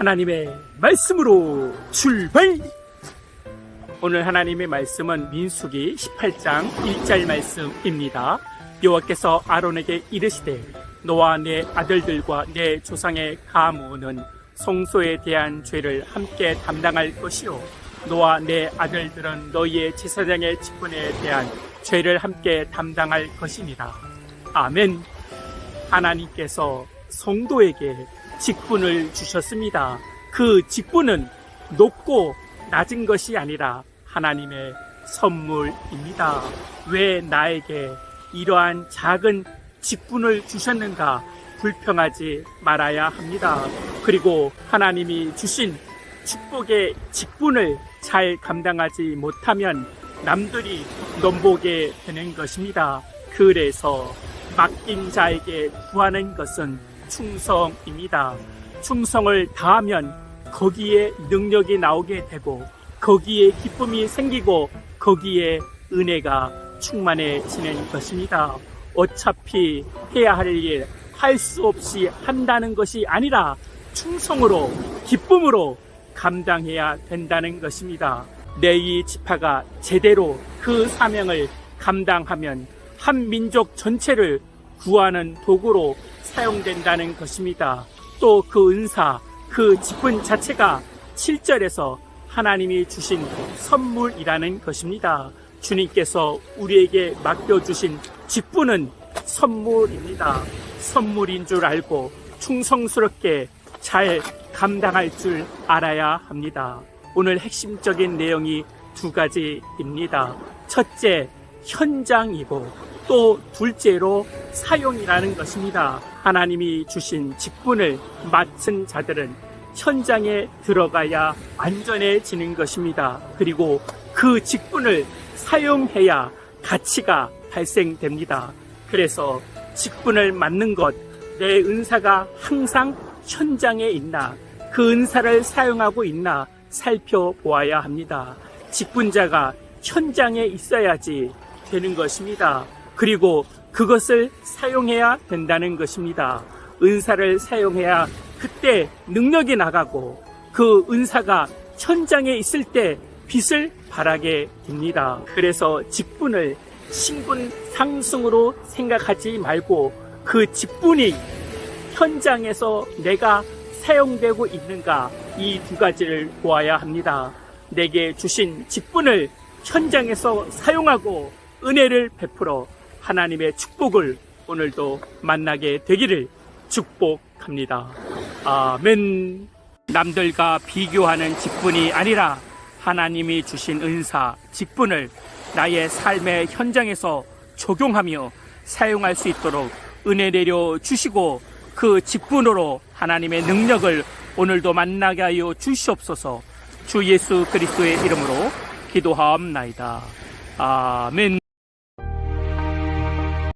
하나님의 말씀으로 출발! 오늘 하나님의 말씀은 민수기 18장 1절 말씀입니다. 여호와께서 아론에게 이르시되 너와 내 아들들과 내 조상의 가문은 성소에 대한 죄를 함께 담당할 것이요 너와 내 아들들은 너희의 제사장의 직분에 대한 죄를 함께 담당할 것이니라. 아멘. 하나님께서 성도에게 직분을 주셨습니다. 그 직분은 높고 낮은 것이 아니라 하나님의 선물입니다. 왜 나에게 이러한 작은 직분을 주셨는가 불평하지 말아야 합니다. 그리고 하나님이 주신 축복의 직분을 잘 감당하지 못하면 남들이 넘보게 되는 것입니다. 그래서 맡긴 자에게 구하는 것은 충성입니다. 충성을 다하면 거기에 능력이 나오게 되고 거기에 기쁨이 생기고 거기에 은혜가 충만해지는 것입니다. 어차피 해야 할 일 할 수 없이 한다는 것이 아니라 충성으로 기쁨으로 감당해야 된다는 것입니다. 레이 지파가 제대로 그 사명을 감당하면 한 민족 전체를 구하는 도구로 사용된다는 것입니다. 또 그 은사, 그 직분 자체가 7절에서 하나님이 주신 선물이라는 것입니다. 주님께서 우리에게 맡겨주신 직분은 선물입니다. 선물인 줄 알고 충성스럽게 잘 감당할 줄 알아야 합니다. 오늘 핵심적인 내용이 두 가지입니다. 첫째, 현장이고 또 둘째로 사용이라는 것입니다. 하나님이 주신 직분을 맡은 자들은 현장에 들어가야 안전해지는 것입니다. 그리고 그 직분을 사용해야 가치가 발생됩니다. 그래서 직분을 맡는 것, 내 은사가 항상 현장에 있나, 그 은사를 사용하고 있나 살펴보아야 합니다. 직분자가 현장에 있어야지 되는 것입니다. 그리고 그것을 사용해야 된다는 것입니다. 은사를 사용해야 그때 능력이 나가고 그 은사가 현장에 있을 때 빛을 발하게 됩니다. 그래서 직분을 신분 상승으로 생각하지 말고 그 직분이 현장에서 내가 사용되고 있는가 이 두 가지를 보아야 합니다. 내게 주신 직분을 현장에서 사용하고 은혜를 베풀어 하나님의 축복을 오늘도 만나게 되기를 축복합니다. 아멘. 남들과 비교하는 직분이 아니라 하나님이 주신 은사, 직분을 나의 삶의 현장에서 적용하며 사용할 수 있도록 은혜 내려 주시고 그 직분으로 하나님의 능력을 오늘도 만나게 하여 주시옵소서 주 예수 그리스도의 이름으로 기도하옵나이다. 아멘.